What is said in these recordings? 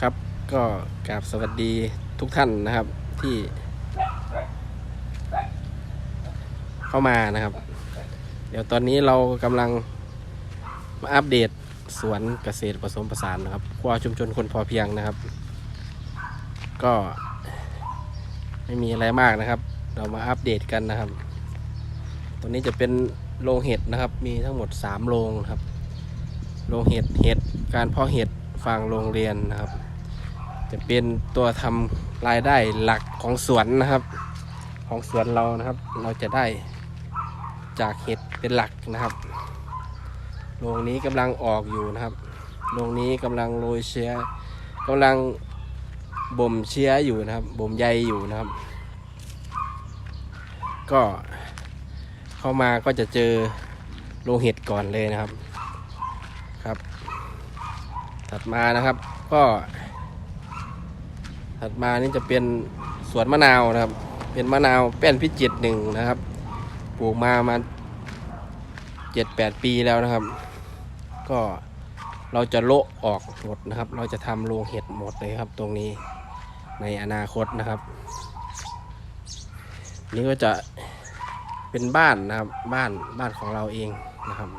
ครับก็กราบสวัสดีทุกท่านนะครับที่เข้ามานะครับ เดี๋ยวตอนนี้เรากำลังมาอัปเดตสวนเกษตรผสมผสานนะครับครัวชุมชนคนพอเพียงนะครับ ก็ไม่มีอะไรมากนะครับ เรามาอัปเดตกันนะครับตัวนี้จะเป็นโรงเห็ดนะครับ มีทั้งหมด3โรงครับโรงเห็ดเห็ดการเพาะเห็ดฟางโรงเรียนนะครับ จะเป็นตัวทำรายได้หลักของสวนนะครับ ของสวนเรานะครับ เราจะได้จากเห็ดเป็นหลักนะครับโรงนี้กำลังออกอยู่นะครับโรงนี้กำลังโรยเชื้อกำลังบ่มเชื้ออยู่นะครับบ่มใยอยู่นะครับ ก็เข้ามาก็จะเจอโรงเห็ดก่อนเลยนะครับครับ ถัดมานะครับก็ ถัดมานี่จะเป็นสวนมะนาวนะครับ เป็นมะนาวแป้นพิจิตรหนึ่งนะครับ ปลูกมามาเจ็ดแปดปีแล้วนะครับ ก็เราจะโละออกหมดนะครับ เราจะทำโรงเห็ดหมดเลยครับ ตรงนี้ในอนาคตนะครับ นี่ก็จะเป็นบ้านนะครับ บ้านบ้านของเราเองนะครับ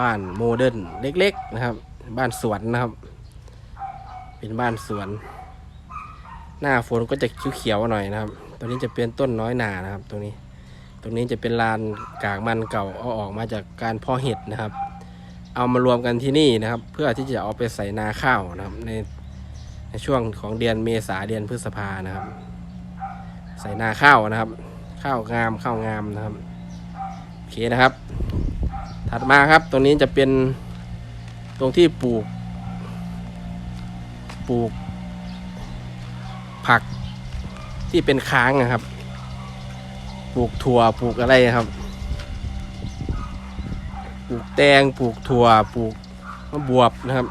บ้านโมเดิร์นเล็ก ๆ นะครับ บ้านสวนนะครับ เป็นบ้านสวน หน้าฝนก็จะเขียวๆหน่อยนะครับ ตัวนี้จะเป็นต้นน้อยหนานะครับ ตรงนี้ ตรงนี้จะเป็นลานกากมันเก่าเอาออกมาจากการเพาะเห็ดนะครับ เอามารวมกันที่นี่นะครับ เพื่อที่จะเอาไปใส่นาข้าวนะครับ ในในช่วงของเดือนเมษาเดือนพฤษภานะครับ ใส่นาข้าวนะครับ ข้าวงามข้าวงามนะครับโอเคนะครับ ถัดมาครับตรงนี้จะเป็นตรงที่ปลูก ปลูก ผักที่เป็นค้างนะครับ ปลูกถั่วปลูกอะไรครับ ปลูกแตงปลูกถั่วปลูกมะบวบนะครับ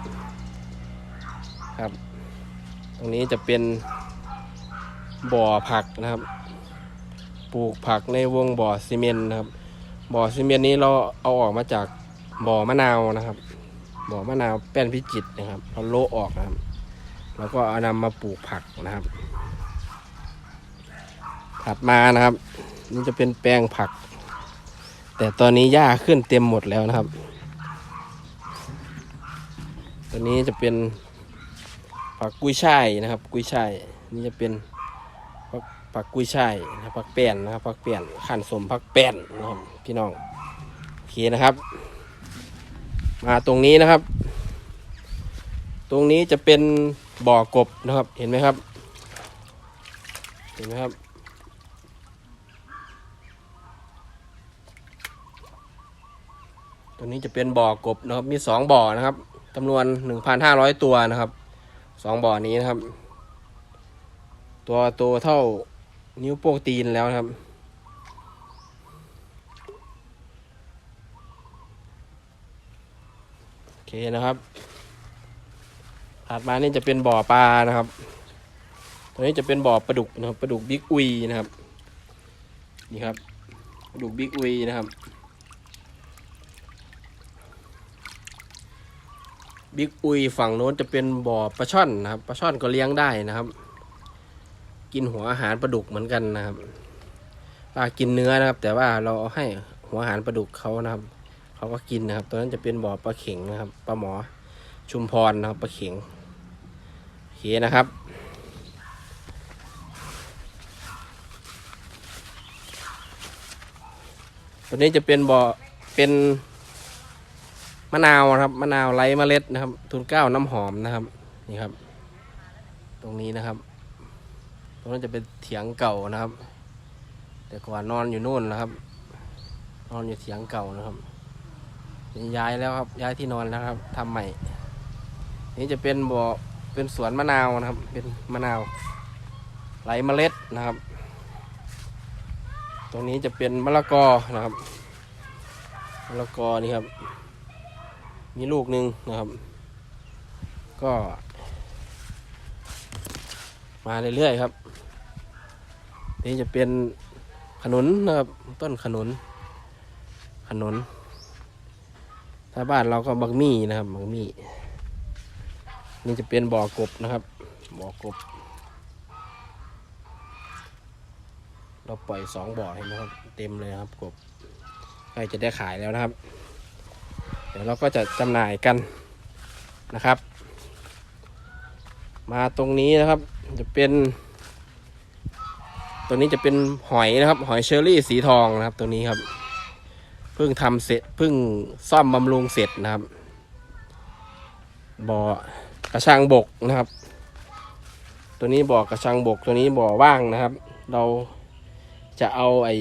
ครับ ตรงนี้จะเป็นบ่อผักนะครับ ปลูกผักในวงบ่อซีเมนต์นะครับ บ่อซีเมนต์นี้เราเอาออกมาจากบ่อมะนาวนะครับ บ่อมะนาวแป้นพิจิตรนะครับเราโละออกนะครับ แล้วก็เอานำมาปลูกผักนะครับ ถัดมานะครับ นี่จะเป็นแปลงผัก แต่ตอนนี้หญ้าขึ้นเต็มหมดแล้วนะครับ ตัวนี้จะเป็นผักกุ้ยช่ายนะครับ กุ้ยช่ายนี่จะเป็นผักผักกุ้ยช่ายนะผักแป้นนะครับผักแป้นขันสมผักแป้นนะครับพี่น้องโอเคนะครับ มาตรงนี้นะครับ ตรงนี้จะเป็น บ่อกบนะครับ เห็นไหมครับ เห็นไหมครับ ตัวนี้จะเป็นบ่อกบนะครับ มีสองบ่อนะครับจำนวนหนึ่งพันห้าร้อยตัวนะครับ สองบ่อนี้นะครับ ตัวโตเท่านิ้วโป้งตีนแล้วครับโอเคนะครับ ถัดมานี่จะเป็นบ่อปลานะครับตัวนี้จะเป็นบ่อปลาดุกนะครับปลาดุกบิ๊กอุยนะครับ นี่ครับปลาดุกบิ๊กอุยนะครับบิ๊กอุยฝั่งโน้นจะเป็นบ่อปลาช่อนนะครับปลาช่อนก็เลี้ยงได้นะครับ กินหัวอาหารปลาดุกเหมือนกันนะครับปลากินเนื้อนะครับ แต่ว่าเราเอาให้หัวอาหารปลาดุกเขานะครับเขาก็กินนะครับ ตัวนั้นจะเป็นบ่อปลาเข็งนะครับปลาหมอชุมพรนะครับปลาเข็ง เคนะครับ ตัวนี้จะเป็นบ่อเป็นมะนาวนะครับมะนาวไร้เมล็ดนะครับ ทุนเก้าน้ำหอมนะครับนี่ครับ ตรงนี้นะครับ ตรงนั้นจะเป็นเถียงเก่านะครับ แต่ก่อนนอนอยู่นู่นนะครับ นอนอยู่เถียงเก่านะครับย้ายแล้วครับย้ายที่นอนแล้วครับทำใหม่ นี่จะเป็นบ่อ เป็นสวนมะนาวนะครับ เป็นมะนาวไหลเมล็ดนะครับ ตรงนี้จะเป็นมะละกอนะครับมะละกอนี่ครับ มีลูกหนึ่งนะครับ ก็ มาเรื่อยๆครับ นี่จะเป็นขนุนนะครับ ต้นขนุน ขนุน ถ้าบ้านเราก็บักมี่นะครับบักมี่ นี่จะเป็นบ่อกบนะครับ บ่อกบ เราปล่อยสองบ่อเห็นไหมครับ เต็มเลยครับกบใกล้จะได้ขายแล้วนะครับ เดี๋ยวเราก็จะจำหน่ายกันนะครับ มาตรงนี้นะครับ จะเป็นตรงนี้จะเป็นหอยนะครับ หอยเชอรี่สีทองนะครับ ตัวนี้ครับเพิ่งทำเสร็จเพิ่งซ่อมบำรุงเสร็จนะครับบ่อ กระชังบกนะครับ ตัวนี้บ่อกระชังบกตัวนี้บ่อว่างนะครับ เราจะเอาไอ้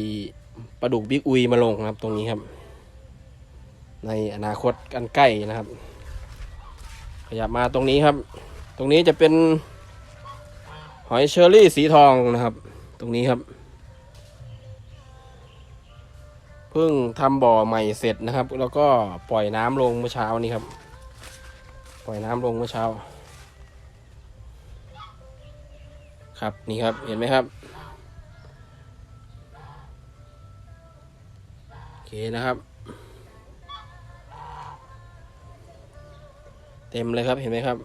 ปลาดุกบิ๊กอุยมาลงนะครับ ตรงนี้ครับ ในอนาคตกันใกล้นะครับ ขยับมาตรงนี้ครับ ตรงนี้จะเป็นหอยเชอรี่สีทองนะครับ ตรงนี้ครับเพิ่งทำบ่อใหม่เสร็จนะครับ แล้วก็ปล่อยน้ำลงเมื่อเช้านี้ครับ ล่อยน้ำลงเมื่อเช้า ครับนี่ครับเห็นไหมครับโอเคนะครับ เต็มเลยครับเห็นไหมครับ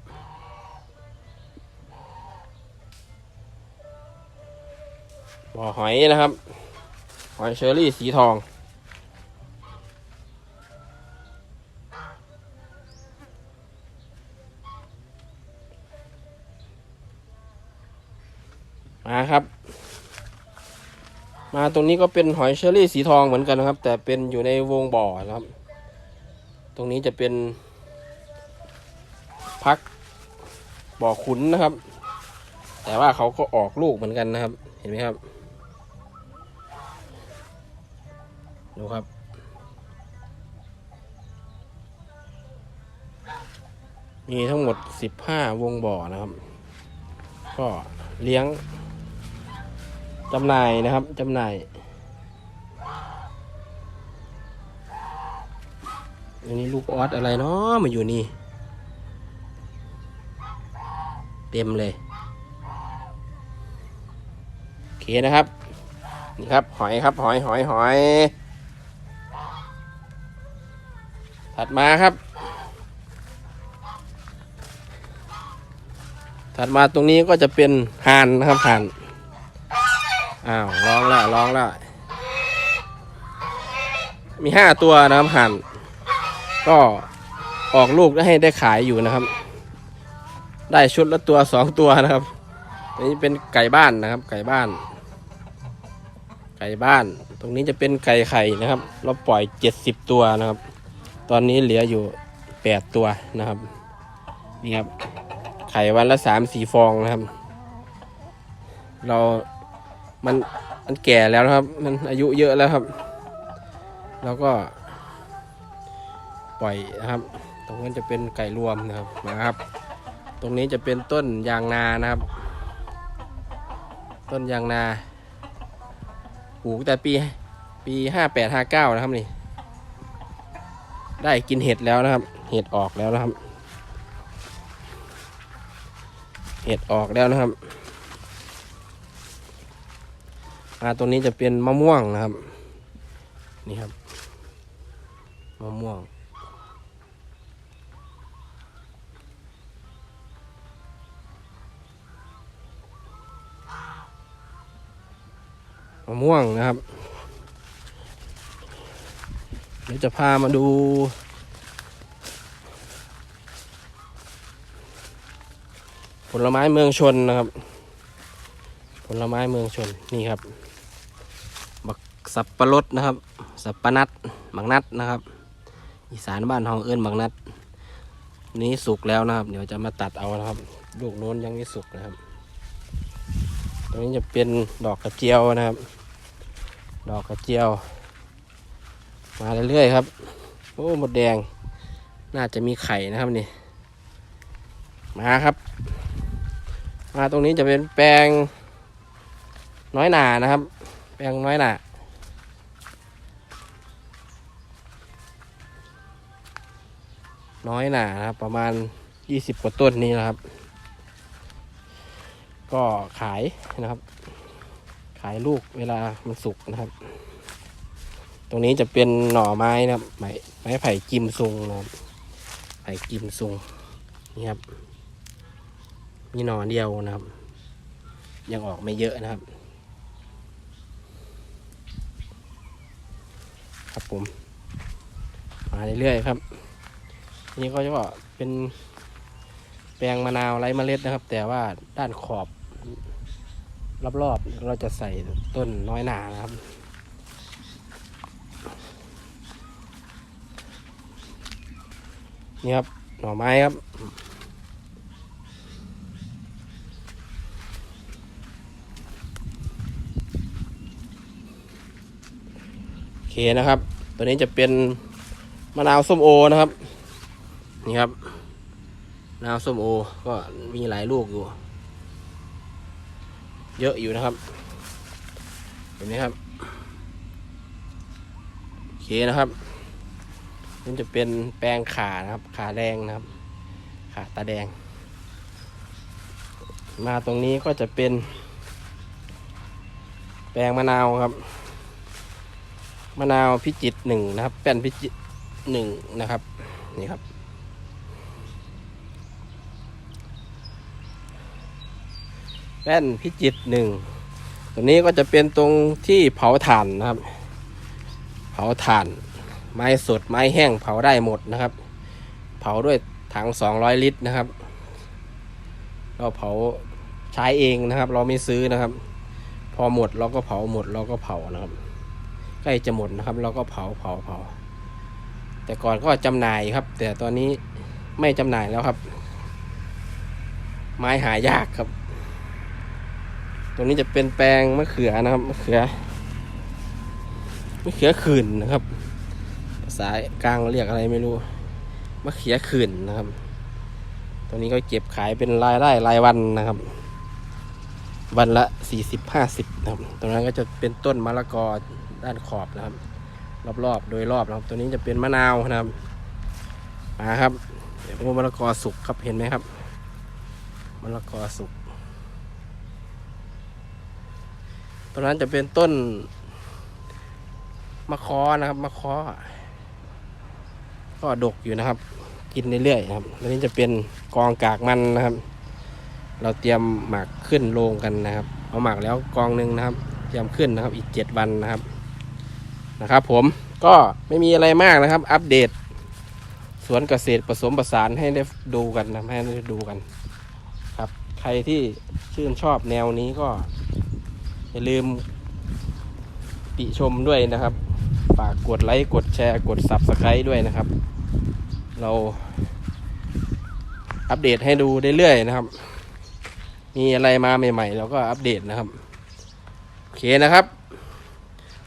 บ่อหอยนะครับ หอยเชอรี่สีทอง ครับ มาตรงนี้ก็เป็นหอยเชอรี่สีทองเหมือนกันนะครับ แต่เป็นอยู่ในวงบ่อนะครับ ตรงนี้จะเป็น พักบ่อขุนนะครับ แต่ว่าเขาก็ออกลูกเหมือนกันนะครับ เห็นไหมครับดูครับ มีทั้งหมด15วงบ่อนะครับ ก็เลี้ยง จำหน่ายนะครับจำหน่ายอันนี้ลูกออสอะไรเนาะมาอยู่นี่ เต็มเลย โอเคนะครับ นี่ครับ หอยครับ หอยหอยหอย ถัดมาครับ ถัดมาตรงนี้ก็จะเป็นห่านนะครับห่าน อ้าวร้องแล้วร้องแล้วมีห้าตัวนะครับห่านก็ออกลูกได้ให้ได้ขายอยู่นะครับ ได้ชุดละตัวสองตัวนะครับอันนี้เป็นไก่บ้านนะครับ ไก่บ้าน ไก่บ้าน ตรงนี้จะเป็นไก่ไข่นะครับ เราปล่อยเจ็ดสิบตัวนะครับ ตอนนี้เหลืออยู่แปดตัวนะครับ นี่ครับ ไข่วันละสามสี่ฟองนะครับ เรา มันมันแก่แล้วนะครับ มันอายุเยอะแล้วครับ แล้วก็ ปล่อยนะครับ ตรงนั้นจะเป็นไก่รวมนะครับมาครับ ตรงนี้จะเป็นต้นยางนานะครับ ต้นยางนาปลูกแต่ปีปีห้าแปดห้าเก้านะครับนี่ ได้กินเห็ดแล้วนะครับ เห็ดออกแล้วนะครับ เห็ดออกแล้วนะครับ มาตรงนี้จะเป็นมะม่วงนะครับ นี่ครับ มะม่วง มะม่วงนะครับ เดี๋ยวจะพามาดูผลไม้เมืองชนนะครับ ผลไม้เมืองชนนี่ครับ บักสับปะรดนะครับ สับปะนัดบักนัดนะครับ อีสานบ้านเฮาเอิ้นบักนัด นี้สุกแล้วนะครับ เดี๋ยวจะมาตัดเอานะครับ ลูกโน้นยังไม่สุกนะครับ ตรงนี้จะเป็นดอกกระเจียวนะครับ ดอกกระเจียว มาเรื่อยๆครับ โอ้หมดแดง น่าจะมีไข่นะครับนี่ มาครับ มาตรงนี้จะเป็นแปลง น้อยหนานะครับ แปลงน้อยหนาน้อยหนานะครับ ประมาณยี่สิบกว่าต้นนี้นะครับ ก็ขายนะครับ ขายลูกเวลามันสุกนะครับ ตรงนี้จะเป็นหน่อไม้นะครับ ไม้ไม้ไผ่กิมซุงนะครับ ไผ่กิมซุงนี่ครับ มีหน่อเดียวนะครับ ยังออกไม่เยอะนะครับ ครับผม มาเรื่อยๆครับนี่ก็จะว่าเป็นแปลงมะนาวไร้เมล็ดนะครับ แต่ว่าด้านขอบรอบๆ เราจะใส่ต้นน้อยหนานะครับ นี่ครับ หน่อไม้ครับ เคนะครับ ตัวนี้จะเป็นมะนาวส้มโอนะครับ นี่ครับมะนาวส้มโอ ก็มีหลายลูกอยู่ เยอะอยู่นะครับ เห็นไหมครับโอเคนะครับนี่จะเป็นแปลงขานะครับ ขาแดงนะครับ ขาตาแดง มาตรงนี้ก็จะเป็น แปลงมะนาวครับ มะนาวพิจิตหนึ่งนะครับ แป้นพิจิตหนึ่งนะครับ นี่ครับ แป้นพิจิตหนึ่งตัวนี้ก็จะเป็นตรงที่เผาถ่านนะครับ เผาถ่าน ไม้สดไม้แห้งเผาได้หมดนะครับ เผาด้วยถัง200ลิตรนะครับ เราเผาใช้เองนะครับ เราไม่ซื้อนะครับ พอหมดเราก็เผาหมดเราก็เผานะครับ ใกล้จะหมดนะครับ เราก็เผาเผาเผาแต่ก่อนก็จำหน่ายครับ แต่ตอนนี้ไม่จำหน่ายแล้วครับ ไม้หายากครับ ตรงนี้จะเป็นแปลงมะเขือนะครับมะเขือมะเขือขื่นนะครับภาษากลางเรียกอะไรไม่รู้มะเขือขื่นนะครับตัวนี้ก็เก็บขายเป็นรายได้รายวันนะครับ วันละสี่สิบห้าสิบนะครับตรงนั้นก็จะเป็นต้นมะละกอ ด้านขอบนะครับ รอบๆ โดยรอบนะครับ ตัวนี้จะเป็นมะนาวนะครับมาครับ เดี๋ยวมะละกอสุกครับเห็นไหมครับมะละกอสุกตรงนั้นจะเป็นต้นมะคอนะครับมะคอก็ดกอยู่นะครับ กินเรื่อยๆครับตัวนี้จะเป็นกองกากมันนะครับ เราเตรียมหมักขึ้นโรงกันนะครับ เอาหมักแล้วกองหนึ่งนะครับ เตรียมขึ้นนะครับ อีกเจ็ดวันนะครับ นะครับ ผมก็ไม่มีอะไรมากนะครับ อัปเดต สวนเกษตรผสมผสานให้ได้ดูกันนะให้ได้ดูกันครับ ใครที่ชื่นชอบแนวนี้ก็ อย่าลืม ติชมด้วยนะครับ ฝากกดไลค์กดแชร์ กด Subscribe ด้วยนะครับ เรา อัปเดตให้ดูเรื่อยๆนะครับ มีอะไรมาใหม่ ๆ เราก็อัปเดตนะครับ โอเคนะครับ